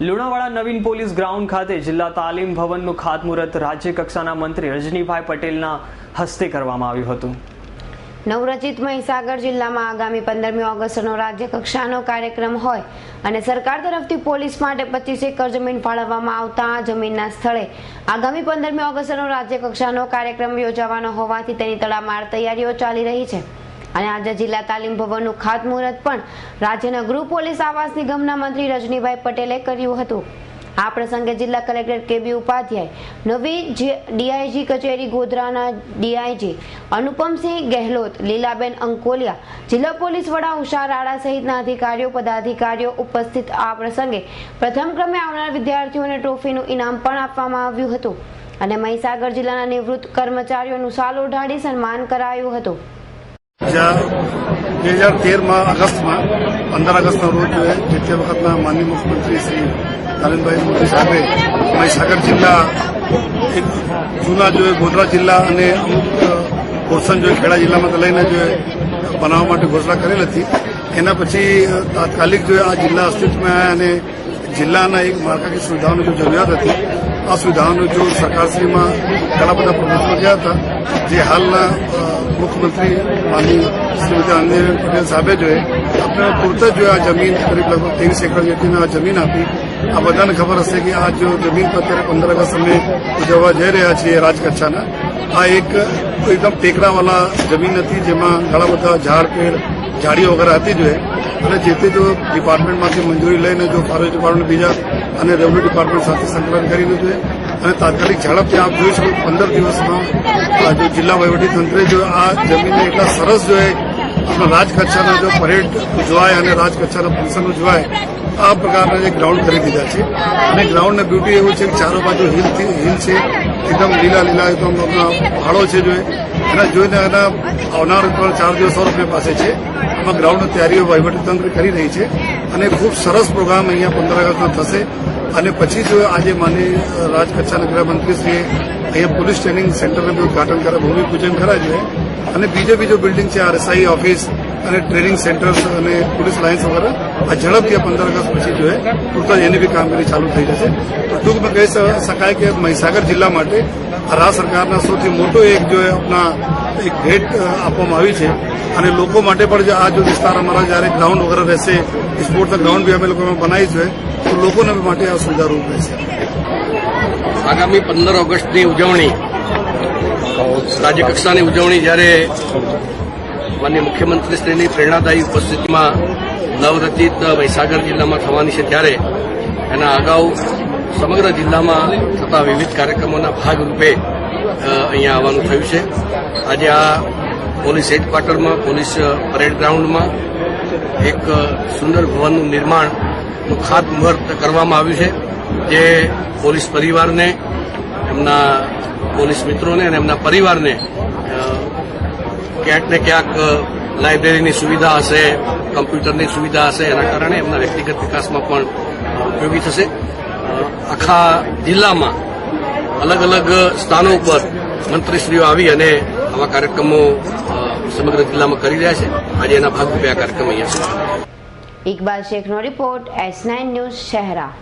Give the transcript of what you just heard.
લુણાવાડા નવીન police ground ખાતે જિલ્લા તાલીમ ભવનનું ખાતમુહૂર્ત રાજ્ય કક્ષાના મંત્રી રજનીભાઈ પટેલના હસ્તે કરવામાં આવ્યું હતું. નવરચિત મહીસાગર જિલ્લામાં આગામી પંદરમી ઓગસ્ટનો રાજ્ય કક્ષાનો કાર્યક્રમ હોય અને સરકાર તરફથી પોલીસ માટે પચીસ એકર જમીન ફાળવવામાં આવતા જમીનના સ્થળે આગામી પંદરમી ઓગસ્ટનો રાજ્ય કક્ષાનો કાર્યક્રમ યોજાવાનો હોવાથી તેની તડામાર તૈયારીઓ ચાલી રહી છે. અને આજે જિલ્લા તાલીમ ભવનનું ખાતમુહૂર્ત પણ રાજ્યના ગૃહ પોલીસ આવાસ નિગમના મંત્રી રજનીભાઈ પટેલે કર્યું હતું. આ પ્રસંગે જિલ્લા કલેક્ટર કેબી ઉપાધ્યાય, નવી ડીઆઈજી કચેરી ગોધરાના ડીઆઈજી અનુપમસિંહ ગેહલોત, લીલાબેન અંકોલિયા, જિલ્લા પોલીસ વડા ઉષા રાણા સહિતના અધિકારીઓ, પદાધિકારીઓ ઉપસ્થિત આ પ્રસંગે પ્રથમ ક્રમે આવનાર વિદ્યાર્થીઓને ટ્રોફીનું ઇનામ પણ આપવામાં આવ્યું હતું અને મહીસાગર જિલ્લાના નિવૃત્ત કર્મચારીઓનું સાલ ઓઢાડી સન્માન કરાયું હતું. બે હજાર તેરમાં ઓગસ્ટમાં પંદર ઓગસ્ટના રોજ જે તે વખતના માનનીય મુખ્યમંત્રી શ્રી નરેન્દ્રભાઈ મોદી સાહેબે મહીસાગર જિલ્લા, એક જૂના જોઈએ ગોધરા જિલ્લા અને અમુક જોઈએ ખેડા જિલ્લામાં લઈને જોઈએ બનાવવા માટે ઘોષણા કરેલ હતી. એના પછી તાત્કાલિક જોઈએ આ જિલ્લા અસ્તિત્વમાં આવ્યા અને જિલ્લાના એક માળખાકીય સુવિધાઓની જો જરૂરિયાત હતી. આ સુવિધાઓનો જો સરકારશ્રીમાં ઘણા બધા પ્રયત્નો ગયા હતા, જે હાલના મુખ્યમંત્રી માનની શ્રીમતી આનંદીબેન પટેલ સાહેબે જોઈએ આપણે પૂરત જ આ જમીન કરીબ લગભગ ત્રેવીસ એકર જેટલીને આ જમીન આપી, આ બધાને ખબર હશે કે આ જો જમીન પર અત્યારે પંદર ઓગસ્ટ અમે ઉજવવા જઈ રહ્યા છીએ રાજકક્ષાના. આ એક એકદમ ટેકરાવાળા જમીન હતી જેમાં ઘણા બધા ઝાડ, પેડ, ઝાડીઓ વગેરે હતી જોઈએ અને જે તે જો ડિપાર્ટમેન્ટમાંથી મંજૂરી લઈને જો ફોરેસ્ટ ડિપાર્ટમેન્ટ બીજા અને રેવન્યુ ડિપાર્ટમેન્ટ સાથે સંકલન કરીને જોઈએ. અને તાત્કાલિક ઝડપથી આપ જોઈ શકો પંદર દિવસમાં જો જિલ્લા વહીવટીતંત્રે જો આ જમીનને એટલા સરસ જો એ આપણા રાજકક્ષાના જો પરેડ ઉજવાય અને રાજકક્ષાના ફંક્શન ઉજવાય, આ પ્રકારના જે ગ્રાઉન્ડ કરી દીધા છે. અને ગ્રાઉન્ડના બ્યુટી એવું છે કે ચારો બાજુ હિલ હિલ છે. એકદમ લીલા લીલા એકદમ પહાડો છે જો એના જોઈને એના આવનાર પણ ચાર દિવસ આપણી પાસે છે. આમાં ગ્રાઉન્ડની તૈયારીઓ વહીવટીતંત્ર કરી રહી છે અને ખૂબ સરસ પ્રોગ્રામ અહીંયા પંદર ઓગસ્ટમાં થશે. અને પછી જો આજે માની રાજકક્ષાના ગૃહમંત્રીશ્રીએ અહીંયા પોલીસ ટ્રેનિંગ સેન્ટરનું ઉદઘાટન કરે, ભૂમિપૂજન કરાવ્યું અને બીજો બીજો બિલ્ડિંગ છે, આરએસઆઈ ઓફિસ અને ટ્રેનિંગ સેન્ટર્સ અને પોલીસ લાઇન્સ વગેરે આ ઝડપથી પંદર ઓગસ્ટ પછી જો પૂરતા જ એની બી કામગીરી ચાલુ થઈ જશે. તો ટૂંકમાં કહી શકાય કે મહીસાગર જિલ્લા માટે રાજ્ય સરકારના સૌથી મોટો એક જો આપણા એક ભેટ આપવામાં આવી છે. અને લોકો માટે પણ જે આ જો વિસ્તાર અમારા જ્યારે ગ્રાઉન્ડ વગેરે રહેશે સ્પોર્ટના ગ્રાઉન્ડ બી અમે લોકો બનાવી છે, તો લોકોને માટે આ સુવિધારૂપ રહેશે. આગામી પંદર ઓગસ્ટની ઉજવણી રાજ્ય કક્ષાની ઉજવણી જ્યારે માન્ય મુખ્યમંત્રીશ્રીની પ્રેરણાદાયી ઉપસ્થિતિમાં નવરચિત મહીસાગર જિલ્લામાં થવાની છે ત્યારે એના અગાઉ સમગ્ર જિલ્લામાં થતા વિવિધ કાર્યક્રમોના ભાગરૂપે અહીંયા આવવાનું થયું છે. આજે આ પોલીસ હેડક્વાર્ટરમાં, પોલીસ પરેડ ગ્રાઉન્ડમાં એક સુંદર ભવનનું નિર્માણનું ખાતમુહૂર્ત કરવામાં આવ્યું છે, જે પોલીસ પરિવારને, એમના પોલીસ મિત્રોને અને એમના પરિવારને ક્યાંક ક્યાંક લાઇબ્રેરીની સુવિધા હશે, કમ્પ્યુટરની સુવિધા હશે, એના કારણે એમના વ્યક્તિગત વિકાસમાં પણ ઉપયોગી થશે. આખા જિલ્લામાં અલગ અલગ સ્થાનો ઉપર મંત્રીશ્રીઓ આવી અને આવા કાર્યક્રમો સમગ્ર જિલ્લામાં કરી રહ્યા છે. આજે એના ભાગરૂપે આ કાર્યક્રમ અહીંયા છે. Iqbal શેખનો report S nine news Shehera.